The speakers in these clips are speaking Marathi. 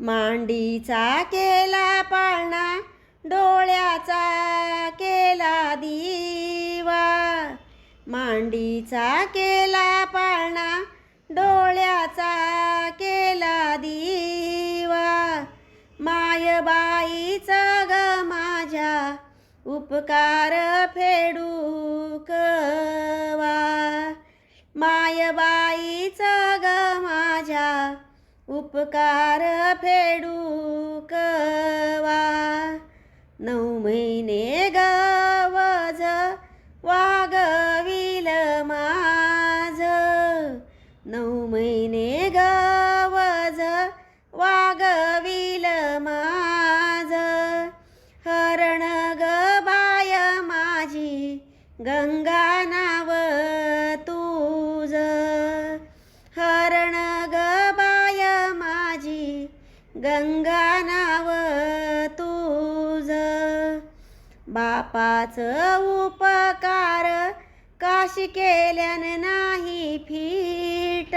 मांडीचा केला पाळणा डोळ्याचा केला दिवा. मांडीचा केला पाळणा डोळ्याचा केला दिवा. मायबाईचा ग माझ्या उपकार फेडू कवा. मायबाईचा ग माझ्या उपकार फेडू कवा? नऊ महिने गवज वागविल माझ. नऊ महिने गवज वागविल माझ. हरण ग बाय माझी गंगा गंगा नाव तुझ. बापाचं उपकार काशी केल्यान नाही फीट.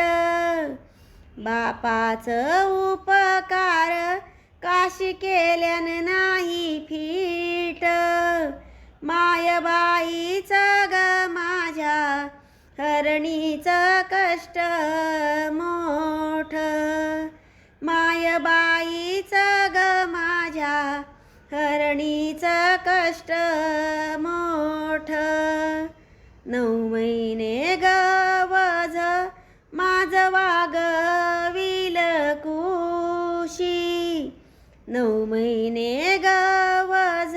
बापाचं उपकार काशी केल्यान नाही फीट. मायबाईचं ग माझ्या हरणीचं कष्ट मोठ. कष्ट मोठ. नऊ महिने गवज माझ वागविल कुशी. नऊ महिने गवज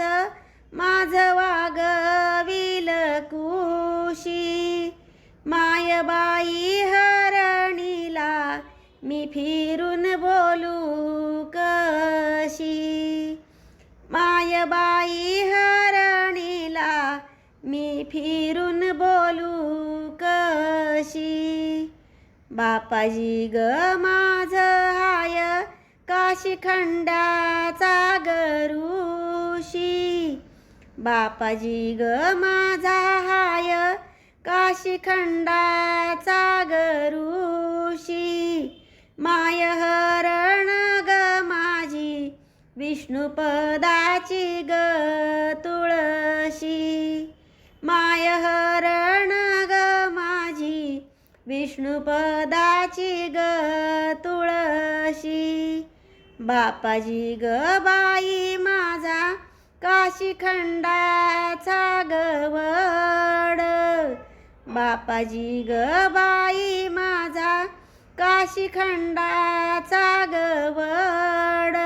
माझ वागविल कुशी. मायबाई हरणीला मी फिरून बोलू कशी? मायबाई फिरून बोलू कशी? बापाजी ग माझ हाय काशी खंडाचा गरुशी. बापाजी ग माझा हाय काशी खंडाचा गरुशी. माय हरण ग माझी विष्णुपदाची ग तू. विष्णुपदाची ग तुळशी. बापाजी ग बाई माझा काशीखंडाचा गवड. बापाजी ग बाई माझा काशीखंडाचा गवड.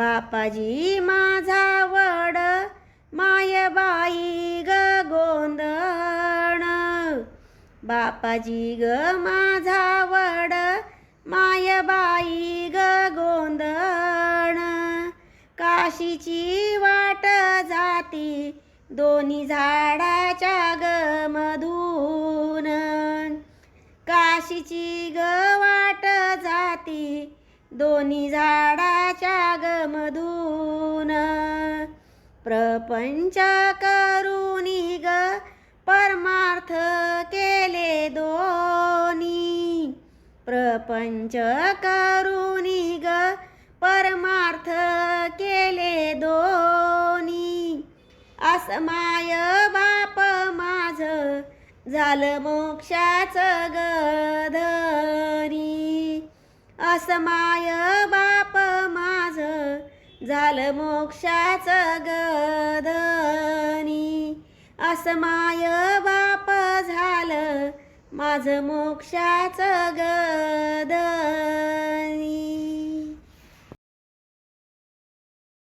बापाजी माझा वड मायबाई ग गोंधण. बापाजी ग माझा वड मायबाई ग गोंधण. काशीची वाट जाती दोन्ही झाडाच्या ग मधून. काशीची ग वाट जाती दोन्ही झाडाच्या गमधून. प्रपंच करुनी ग परमार्थ केले दोनी प्रपंच करुनी ग परमार्थ केले दोनी असमाय बाप माझ झालं मोक्षाचं गधरी. असमाय बाप माझ झालं मोक्षाचं गधनी असमाय बाप झालं माझं मोक्षाचं गधनी